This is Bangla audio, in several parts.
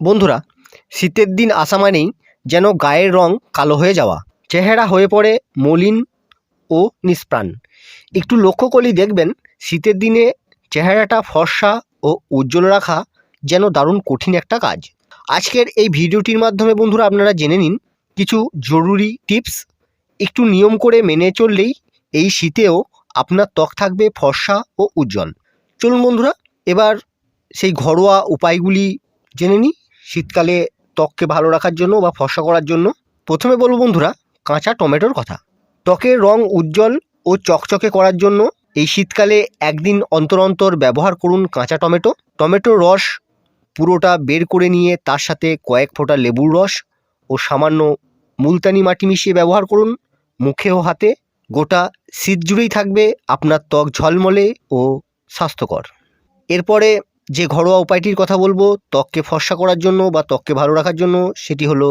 বন্ধুরা, শীতের দিন আসা মানেই যেন গায়ের রং কালো হয়ে যাওয়া, চেহারা হয়ে পড়ে মলিন ও নিষ্প্রাণ। একটু লক্ষ্য করলেই দেখবেন, শীতের দিনে চেহারাটা ফর্সা ও উজ্জ্বল রাখা যেন দারুণ কঠিন একটা কাজ। আজকের এই ভিডিওটির মাধ্যমে বন্ধুরা আপনারা জেনে নিন, কিছু জরুরি টিপস একটু নিয়ম করে মেনে চললেই এই শীতেও আপনার ত্বক থাকবে ফর্সা ও উজ্জ্বল। চলুন বন্ধুরা, এবার সেই ঘরোয়া উপায়গুলি জেনে নিই। শীতকালে ত্বককে ভালো রাখার জন্য বা ফর্সা করার জন্য প্রথমে বলব বন্ধুরা, কাঁচা টমেটোর কথা। ত্বকের রং উজ্জ্বল ও চকচকে করার জন্য এই শীতকালে একদিন অন্তর অন্তর ব্যবহার করুন কাঁচা টমেটো। টমেটোর রস পুরোটা বের করে নিয়ে তার সাথে কয়েক ফোঁটা লেবুর রস ও সামান্য মুলতানি মাটি মিশিয়ে ব্যবহার করুন। মুখে ও হাতে গোটা শীত জুড়েই থাকবে আপনার ত্বক ঝলমলে ও স্বাস্থ্যকর। এরপরে যে ঘরোয়া উপায়টির কথা বলব, ত্বককে ফর্সা করার জন্য বা ত্বককে ভালো রাখার জন্য সেটি হলো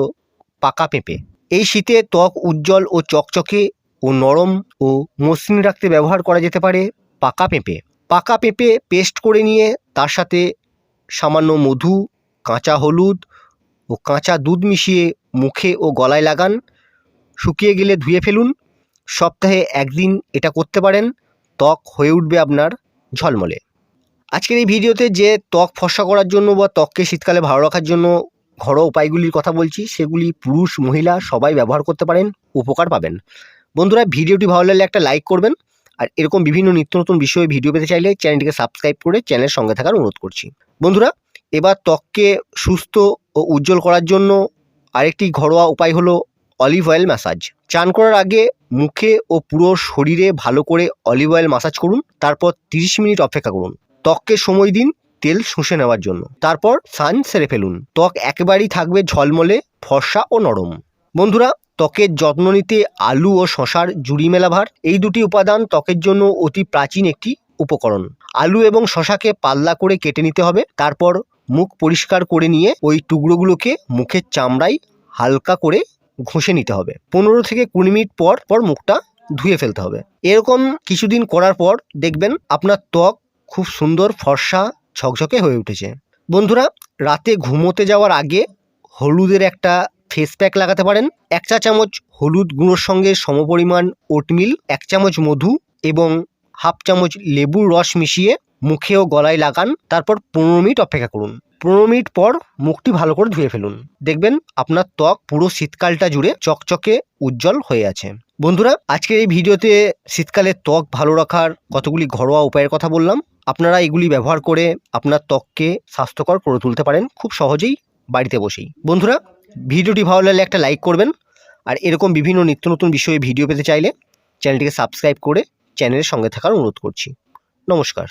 পাকা পেঁপে। এই শীতে ত্বক উজ্জ্বল ও চকচকে ও নরম ও মসৃণ রাখতে ব্যবহার করা যেতে পারে পাকা পেঁপে। পাকা পেঁপে পেস্ট করে নিয়ে তার সাথে সামান্য মধু, কাঁচা হলুদ ও কাঁচা দুধ মিশিয়ে মুখে ও গলায় লাগান। শুকিয়ে গেলে ধুয়ে ফেলুন। সপ্তাহে একদিন এটা করতে পারেন। ত্বক হয়ে উঠবে আপনার ঝলমলে। আজকের এই ভিডিওতে যে ত্বক ফর্সা করার জন্য বা ত্বককে শীতকালে ভালো রাখার জন্য ঘরোয়া উপায়গুলির কথা বলছি, সেগুলি পুরুষ, মহিলা সবাই ব্যবহার করতে পারেন, উপকার পাবেন। বন্ধুরা, ভিডিওটি ভালো লাগলে একটা লাইক করবেন, আর এরকম বিভিন্ন নিত্য নতুন বিষয়ে ভিডিও পেতে চাইলে চ্যানেলটিকে সাবস্ক্রাইব করে চ্যানেলের সঙ্গে থাকার অনুরোধ করছি। বন্ধুরা, এবার ত্বককে সুস্থ ও উজ্জ্বল করার জন্য আরেকটি ঘরোয়া উপায় হলো অলিভ অয়েল ম্যাসাজ চান করার আগে মুখে ও পুরো শরীরে ভালো করে অলিভ অয়েল ম্যাসাজ করুন, তারপর তিরিশ মিনিট অপেক্ষা করুন। ত্বককে সময় দিন, তেল শুষে নেওয়ার জন্য। তারপর সান সেরে ফেলুন। ত্বক একেবারেই থাকবে ঝলমলে, ফর্সা ও নরম। বন্ধুরা, ত্বকের যত্ন নিতে আলু ও শশার জুড়ি মেলা ভার। এই দুটি উপাদান ত্বকের জন্য অতি প্রাচীন একটি উপকরণ। আলু এবং শশাকে পাল্লা করে কেটে নিতে হবে। তারপর মুখ পরিষ্কার করে নিয়ে ওই টুকরোগুলোকে মুখের চামড়ায় হালকা করে ঘষে নিতে হবে। পনেরো থেকে কুড়ি মিনিট পর পর মুখটা ধুয়ে ফেলতে হবে। এরকম কিছুদিন করার পর দেখবেন আপনার ত্বক খুব সুন্দর ফর্সা ঝকঝকে হয়ে উঠেছে। বন্ধুরা, রাতে ঘুমোতে যাওয়ার আগে হলুদের একটা ফেস প্যাক লাগাতে পারেন। এক চা চামচ হলুদ গুঁড়োর সঙ্গে সমপরিমাণ ওটমিল এক চামচ মধু এবং হাফ চামচ লেবুর রস মিশিয়ে মুখে ও গলায় লাগান। তারপর পনেরো মিনিট অপেক্ষা করুন। পনেরো মিনিট পর মুখটি ভালো করে ধুয়ে ফেলুন। দেখবেন আপনার ত্বক পুরো শীতকালটা জুড়ে চকচকে উজ্জ্বল হয়ে আছে। বন্ধুরা, আজকের এই ভিডিওতে শীতকালে ত্বক ভালো রাখার কতগুলি ঘরোয়া উপায়ের কথা বললাম। আপনারা এগুলি ব্যবহার করে আপনার ত্বককে স্বাস্থ্যকর করে তুলতে পারেন খুব সহজেই বাড়িতে বসেই। বন্ধুরা, ভিডিওটি ভালো লাগলে একটা লাইক করবেন আর এরকম বিভিন্ন নিত্য নতুন বিষয়ে ভিডিও পেতে চাইলে চ্যানেলটিকে সাবস্ক্রাইব করে চ্যানেলের সঙ্গে থাকার অনুরোধ করছি। নমস্কার।